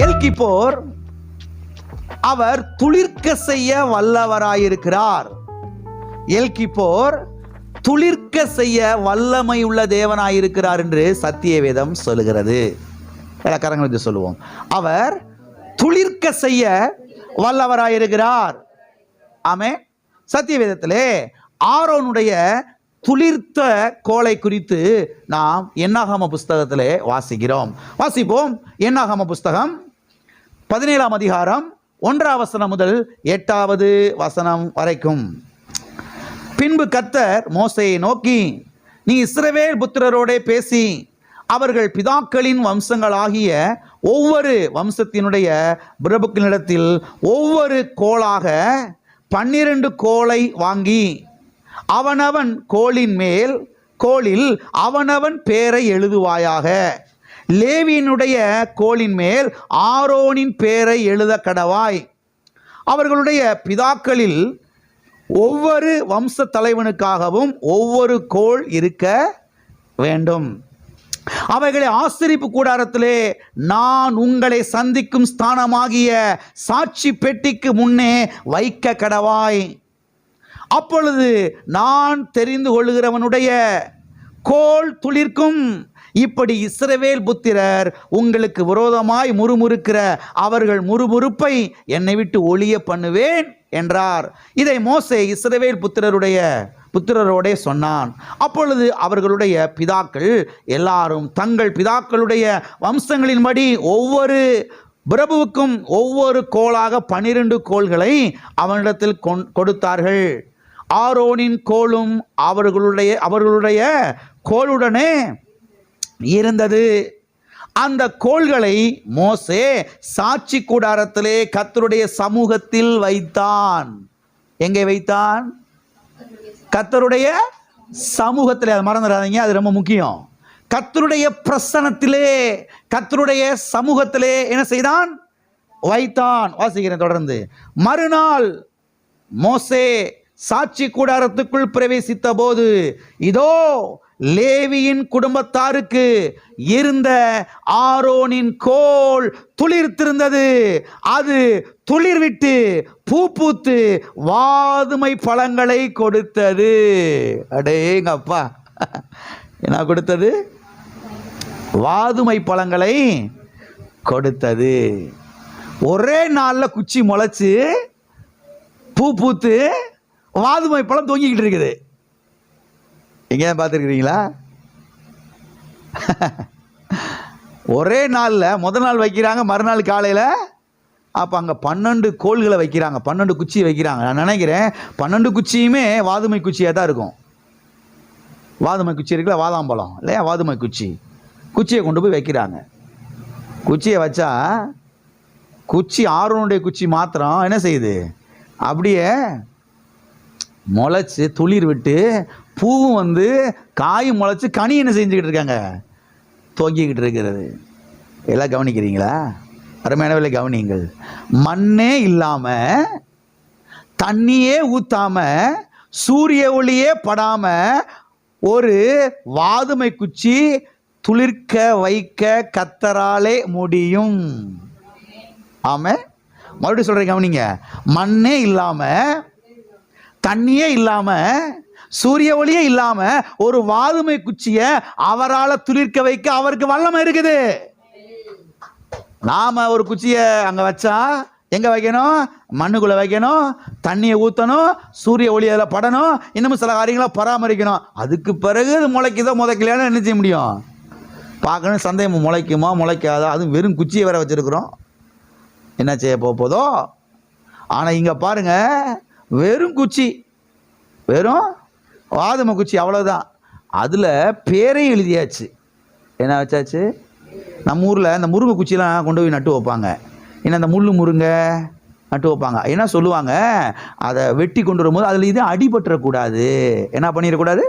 எல்கிப்போர் அவர் துளிர்க்க செய்ய வல்லவராயிருக்கிறார். எல்கிப்போர் துளிர்க்க செய்ய வல்லமை உள்ள தேவனாயிருக்கிறார் என்று சத்திய வேதம் சொல்லுகிறது இலக்கரங்களுக்கு சொல்லுவோம். அவர் துளிர்க்க செய்ய வல்லவராயிருக்கிறார். ஆமே சத்திய வேதத்திலே ஆரோனுடைய துளிர்த்த கோலை குறித்து நாம் என்னாகம புஸ்தகத்திலே வாசிக்கிறோம். வாசிப்போம். எண்ணாகம புஸ்தகம் பதினேழாம் அதிகாரம் ஒன்றாம் வசனம் முதல் எட்டாவது வசனம் வரைக்கும். பின்பு கத்தர் மோசையை நோக்கி நீ இஸ்ரவேல் புத்திரரோடே பேசி அவர்கள் பிதாக்களின் வம்சங்களாகிய ஒவ்வொரு வம்சத்தினுடைய பிரபுக்களிடத்தில் ஒவ்வொரு கோளாக பன்னிரண்டு கோலை வாங்கி அவனவன் கோளின் மேல் கோளில் அவனவன் பேரை எழுதுவாயாக. லேவியினுடைய கோலின் மேல் ஆரோனின் பேரை எழுத கடவாய். அவர்களுடைய பிதாக்களில் ஒவ்வொரு வம்ச தலைவனுக்காகவும் ஒவ்வொரு கோள் இருக்க வேண்டும். அவைகளை ஆசிரிப்பு கூடாரத்திலே நான் உங்களை சந்திக்கும் ஸ்தானமாகிய சாட்சி பெட்டிக்கு முன்னே வைக்க கடவாய். அப்பொழுது நான் தெரிந்து கொள்ளுகிறவனுடைய கோல் துளிர்க்கும். இப்படி இஸ்ரவேல் புத்திரர் உங்களுக்கு விரோதமாய் முறுமுறுக்கிற அவர்கள் முறுமுறுப்பை என்னை விட்டு ஒளிய பண்ணுவேன் என்றார். இதை மோசே இஸ்ரவேல் புத்திரருடைய புத்திரரோடே சொன்னான். அப்பொழுது அவர்களுடைய பிதாக்கள் எல்லாரும் தங்கள் பிதாக்களுடைய வம்சங்களின்படி ஒவ்வொரு பிரபுவுக்கும் ஒவ்வொரு கோளாக பனிரெண்டு கோள்களை அவனிடத்தில் கொண்- கொடுத்தார்கள். ஆரோனின் கோலும் அவர்களுடைய அவர்களுடைய கோளுடனே இருந்தது. அந்த கோள்களை மோசே சாட்சி கூடாரத்திலே கத்தருடைய சமூகத்தில் வைத்தான். எங்கே வைத்தான்? கத்தருடைய சமூகத்திலே. அதை மறந்துடாதீங்க அது ரொம்ப முக்கியம். கத்தருடைய பிரசனத்திலே கத்தருடைய சமூகத்திலே என்ன செய்தான்? வைத்தான். வாசிக்கிறேன் தொடர்ந்து. மறுநாள் மோசே சாட்சி கூடாரத்துக்குள் பிரவேசித்த போது இதோ லேவியின் குடும்பத்தாருக்கு இருந்த ஆரோனின் கோல் துளிர்த்திருந்தது. அது துளிர்விட்டு பூ பூத்து வாதுமை பழங்களை கொடுத்தது. அடேங்கப்பா என்ன கொடுத்தது? வாதுமை பழங்களை கொடுத்தது. ஒரே நாளில் குச்சி முளைச்சு பூ பூத்து வாதுமை பழம் தொங்கிக்கிட்டு இருக்குது. எங்கேயா பார்த்துருக்குறீங்களா? ஒரே நாளில் முதல் நாள் வைக்கிறாங்க மறுநாள் காலையில் அப்போ அங்கே பன்னெண்டு கோள்களை வைக்கிறாங்க பன்னெண்டு குச்சியை வைக்கிறாங்க. நான் நினைக்கிறேன் பன்னெண்டு குச்சியுமே வாதுமை குச்சியாக தான் இருக்கும். வாதுமை குச்சி இருக்குல்ல வாதாம்பழம் இல்லையா? வாதுமை குச்சி. குச்சியை கொண்டு போய் வைக்கிறாங்க. குச்சியை வச்சா குச்சி ஆர்வனுடைய குச்சி மாத்திரம் என்ன செய்யுது? அப்படியே முளைச்சி துளிர் விட்டு பூவும் வந்து காயும் முளைச்சி கனி என்ன செஞ்சுக்கிட்டு இருக்காங்க? தொங்கிக்கிட்டு இருக்கிறது. எல்லாம் கவனிக்கிறீங்களா? அருமையானவில்லை கவனிங்கள் மண்ணே இல்லாமல் தண்ணியே ஊற்றாமல் சூரிய ஒளியே படாமல் ஒரு வாதுமை குச்சி துளிர்க்க வைக்க கத்தராலே முடியும். ஆம. மறுபடியும் சொல்கிறேன் கவனிங்க. மண்ணே இல்லாமல் தண்ணியே இல்லாமல் சூரிய ஒளியே இல்லாம ஒரு வாதுமை குச்சியை அவரால் துளிர்க்க வைக்க அவருக்கு வல்லமை இருக்குது. நாம ஒரு குச்சியை அங்க வச்சா எங்க வைக்கணும்? மண்ணுக்குள்ள வைக்கணும். தண்ணியை ஊற்றணும் சூரிய ஒளி அதில் படணும். இன்னமும் சில காரியங்களை பராமரிக்கணும். அதுக்கு பிறகு அது முளைக்குதோ முளைக்கலையான்னு என்ன செய்ய முடியும்? பார்க்கணும் சந்தேகம் முளைக்குமா முளைக்காதா? அதுவும் வெறும் குச்சியை வேற வச்சிருக்கிறோம். என்ன செய்ய போக போதோ? ஆனால் இங்கே பாருங்க வெறும் குச்சி. வெறும் வாதுமை குச்சி அவ்வளோதான் அதில் பேரையும் எழுதியாச்சு. என்ன வச்சாச்சு? நம்ம ஊரில் இந்த முருங்கை குச்சிலாம் கொண்டு போய் நட்டு வைப்பாங்க. ஏன்னா அந்த முள்ளு முருங்கை நட்டு வைப்பாங்க. ஏன்னா சொல்லுவாங்க? அதை வெட்டி கொண்டு வரும்போது அதில் இது அடிபட்டுறக்கூடாது. என்ன பண்ணிடக்கூடாது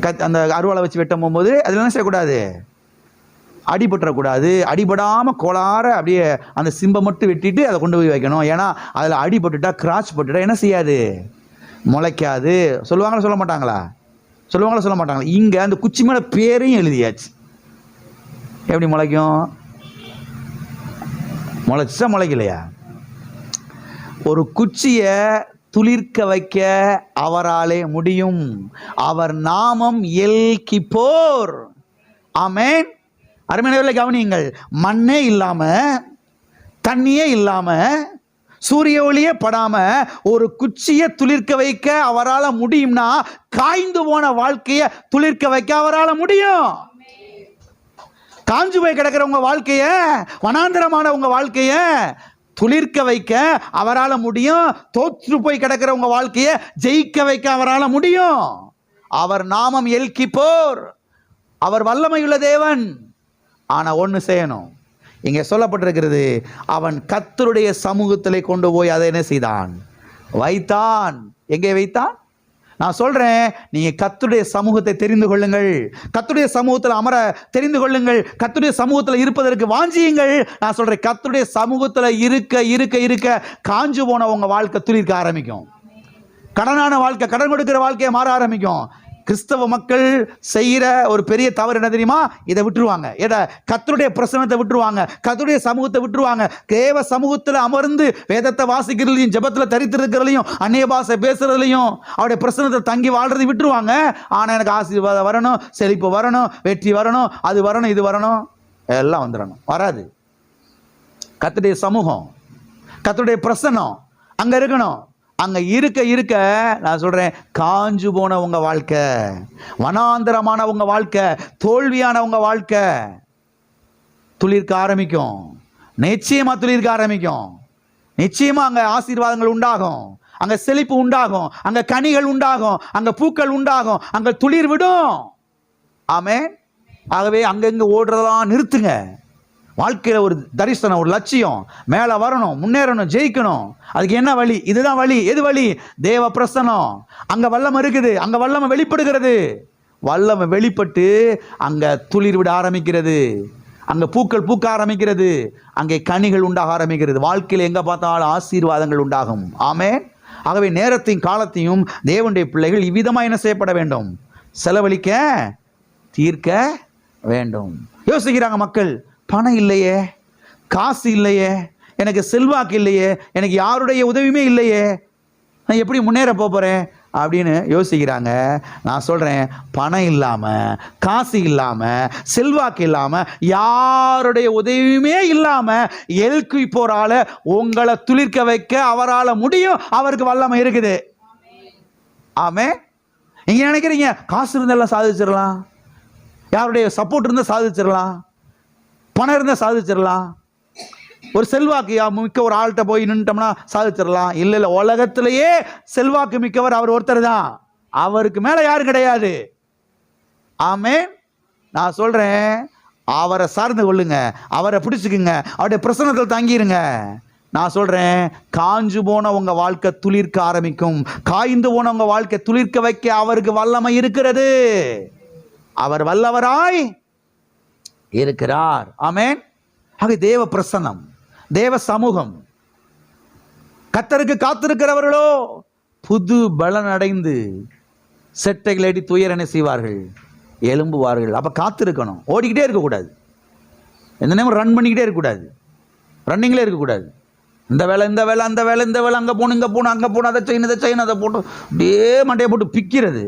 கத் அந்த அருவாளை வச்சு வெட்டும் போகும்போது அதில் என்ன செய்யக்கூடாது? அடிபட்டுறக்கூடாது. அடிபடாமல் கோளார அப்படியே அந்த சிம்பை மட்டும் வெட்டிட்டு அதை கொண்டு போய் வைக்கணும். ஏன்னா அதில் அடிபட்டுட்டா கிராச் பட்டுட்டா என்ன செய்யாது? முளைக்காது. சொல்லுவாங்களா சொல்ல மாட்டாங்களா? சொல்லுவாங்களா சொல்ல மாட்டாங்களா? இங்கே அந்த குச்சி மேலே பேரையும் எழுதியாச்சு. எப்படி முளைக்கும்? முளைச்சா முளைக்கலையா? ஒரு குச்சியை துளிர்க்க வைக்க அவராலே முடியும். அவர் நாமம் எல் கிப்போர் ஆமேன். அருமையானவர்களை கவனியுங்கள். மண்ணே இல்லாமல் தண்ணியே இல்லாமல் சூரிய ஒளியே படாம ஒரு குச்சியை துளிர்க்க வைக்க அவரால் முடியும்னா காய்ந்து போன வாழ்க்கையை துளிர்க்க வைக்க அவரால் முடியும். காஞ்சு போய் கிடக்கிற உங்க வாழ்க்கைய வனாந்திரமான உங்க வாழ்க்கைய துளிர்க்க வைக்க அவரால் முடியும். தோற்று போய் கிடக்கிற உங்க வாழ்க்கைய ஜெயிக்க வைக்க அவரால் முடியும். அவர் நாமம் எல்கிப்போர். அவர் வல்லமையுள்ள தேவன். ஆனா ஒன்று செய்யணும். இங்கே சொல்லப்பட்டிருக்கிறது அவன் கத்தருடைய சமூகத்தில் கொண்டு போய் அதை என்ன செய்தான்? வைத்தான். எங்கே வைத்தான்? நான் சொல்கிறேன் நீங்கள் கத்துடைய சமூகத்தை தெரிந்து கொள்ளுங்கள். கத்துடைய சமூகத்தில் அமர தெரிந்து கொள்ளுங்கள். கத்துடைய சமூகத்தில் இருப்பதற்கு வாஞ்சியுங்கள். நான் சொல்கிறேன் கத்துடைய சமூகத்தில் இருக்க இருக்க இருக்க காஞ்சு போன உங்கள் வாழ்க்கை துளிர்க்க ஆரம்பிக்கும். கடனான வாழ்க்கை கடன் கொடுக்கிற வாழ்க்கையை மாற ஆரம்பிக்கும். கிறிஸ்தவ மக்கள் செய்கிற ஒரு பெரிய தவறு என்ன தெரியுமா? இதை விட்டுருவாங்க. எதை கத்தருடைய பிரசனத்தை விட்டுருவாங்க. கத்தருடைய சமூகத்தை விட்டுருவாங்க. தேவ சமூகத்தில் அமர்ந்து வேதத்தை வாசிக்கிறதுலையும் ஜெபத்தில் தரித்திருக்கிறதுலையும் அந்நிய பாஷை பேசுறதுலையும் அவருடைய பிரசனத்தை தங்கி வாழ்றது விட்டுருவாங்க. ஆனால் எனக்கு ஆசீர்வாதம் வரணும் செழிப்பு வரணும் வெற்றி வரணும் அது வரணும் இது வரணும். எல்லாம் வந்துடணும். வராது. கத்துடைய சமூகம் கத்துடைய பிரசனம் அங்கே இருக்கணும். அங்கே இருக்க இருக்க நான் சொல்கிறேன் காஞ்சு போனவங்க வாழ்க்கை வனாந்தரமானவங்க வாழ்க்கை தோல்வியானவங்க வாழ்க்கை துளிர்க்க ஆரம்பிக்கும். நிச்சயமாக துளிர்க்க ஆரம்பிக்கும். நிச்சயமாக அங்கே ஆசீர்வாதங்கள் உண்டாகும். அங்கே செழிப்பு உண்டாகும். அங்கே கனிகள் உண்டாகும். அங்கே பூக்கள் உண்டாகும். அங்கே துளிர் விடும். ஆமே ஆகவே அங்கங்கே ஓடுறதெல்லாம் நிறுத்துங்க. வாழ்க்கையில் ஒரு தரிசனம் ஒரு லட்சியம். மேலே வரணும் முன்னேறணும் ஜெயிக்கணும். அதுக்கு என்ன வழி? இதுதான் வழி. எது வழி? தேவ பிரசனம். அங்கே வல்லமை இருக்குது. அங்கே வல்லமை வெளிப்படுகிறது. வல்லமை வெளிப்பட்டு அங்கே துளிர் விட ஆரம்பிக்கிறது. அங்கே பூக்கள் பூக்க ஆரம்பிக்கிறது. அங்கே கனிகள் உண்டாக ஆரம்பிக்கிறது. வாழ்க்கையில் எங்கே பார்த்தாலும் ஆசீர்வாதங்கள் உண்டாகும். ஆமே ஆகவே நேரத்தையும் காலத்தையும் தேவனுடைய பிள்ளைகள் இவ்விதமாக என்ன செய்யப்பட வேண்டும்? செலவழிக்க தீர்க்க வேண்டும். யோசிக்கிறாங்க மக்கள். பணம் இல்லையே காசு இல்லையே எனக்கு செல்வாக்கு இல்லையே எனக்கு யாருடைய உதவியுமே இல்லையே நான் எப்படி முன்னேற போகிறேன் அப்படின்னு யோசிக்கிறாங்க. நான் சொல்கிறேன் பணம் இல்லாமல் காசு இல்லாமல் செல்வாக்கு இல்லாமல் யாருடைய உதவியுமே இல்லாமல் எல்கி போரால் உங்களை துளிர்க்க வைக்க அவரால் முடியும் அவருக்கு வல்லமை இருக்குது. ஆமே நீங்கள் நினைக்கிறீங்க காசு இருந்தாலும் சாதிச்சிடலாம். யாருடைய சப்போர்ட் இருந்தால் சாதிச்சிடலாம். பணம் இருந்தால் சாதிச்சிடலாம். ஒரு செல்வாக்கியா மிக்க ஒரு ஆள்கிட்ட போய் நின்றுட்டோம்னா சாதிச்சிடலாம். இல்லை இல்லை உலகத்திலேயே செல்வாக்கு மிக்கவர் அவர் ஒருத்தர் தான். அவருக்கு மேலே யாரும் கிடையாது. ஆமே நான் சொல்கிறேன் அவரை சார்ந்து கொள்ளுங்க. அவரை பிடிச்சிக்குங்க. அவருடைய பிரசனத்தில் தங்கிருங்க. நான் சொல்கிறேன் காஞ்சு போன உங்கள் வாழ்க்கை துளிர்க்க ஆரம்பிக்கும். காய்ந்து போன உங்கள் வாழ்க்கை துளிர்க்க வைக்க அவருக்கு வல்லமை இருக்கிறது. அவர் வல்லவராய் இருக்கிறார். ஆமேன். ஆக தேவ பிரசன்னம் தேவ சமூகம். கத்தருக்கு காத்திருக்கிறவர்களோ புது பலன் அடைந்து செட்டைகள் அடி துயர் என்ன செய்வார்கள்? எலும்புவார்கள் அப்போ காத்திருக்கணும். ஓடிக்கிட்டே இருக்கக்கூடாது. எந்த நேரம் ரன் பண்ணிக்கிட்டே இருக்கக்கூடாது. ரன்னிங்லேயே இருக்கக்கூடாது. இந்த வேலை இந்த வேலை அந்த வேலை இந்த வேலை அங்கே போகணும் இங்கே போகணும் அங்கே போகணும் அதை செய்யணும் இதை செய்யணும் அதை போட்டு அப்படியே மண்டையை போட்டு பிக்கிறது.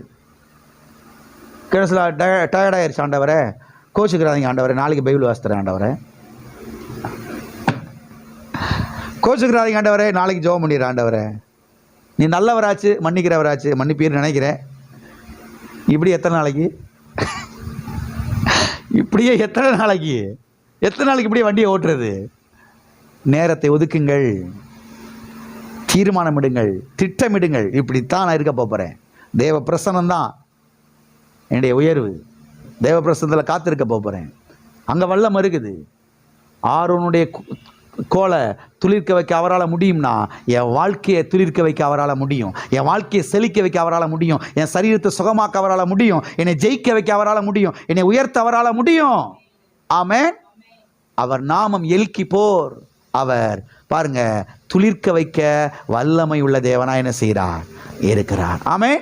கடைசியில் டயர்ட் ஆயிடுச்சு ஆண்டவரை. கோச்சுக்கிறாதீங்க ஆண்டவரே. நாளைக்கு பைபிள் வாசித்துறேன் ஆண்டவரே. கோச்சுக்கிறாதீங்க ஆண்டவரே. நாளைக்கு ஜெபம் பண்ணிடுறேன் ஆண்டவரே. நீ நல்லவராச்சு மன்னிக்கிறவராச்சு மன்னிப்பீர்னு நினைக்கிறேன். இப்படி எத்தனை நாளைக்கு? இப்படியே எத்தனை நாளைக்கு? எத்தனை நாளைக்கு இப்படியே வண்டியை ஓட்டுறது? நேரத்தை ஒதுக்குங்கள். தீர்மானமிடுங்கள். திட்டமிடுங்கள். இப்படித்தான் நான் இருக்க போகிறேன் தேவ பிரசனம் தான் என்னுடைய உயர்வு. தேவ காத்திருக்க போகிறேன் அங்கே வல்லம் இருக்குது ஆரோனுடைய கோலை துளிர்க்க வைக்க அவரால் முடியும்னா என் வாழ்க்கையை துளிர்க்க வைக்க அவரால் முடியும். என் வாழ்க்கையை செழிக்க வைக்க அவரால் முடியும். என் சரீரத்தை சுகமாக்க அவரால் முடியும். என்னை ஜெயிக்க வைக்க அவரால் முடியும். என்னை உயர்த்த அவரால் முடியும். ஆமே அவர் நாமம் எல்கி போர். அவர் பாருங்க துளிர்க்க வைக்க வல்லமை உள்ள தேவனா என்ன செய்கிறார் இருக்கிறார். ஆமென்.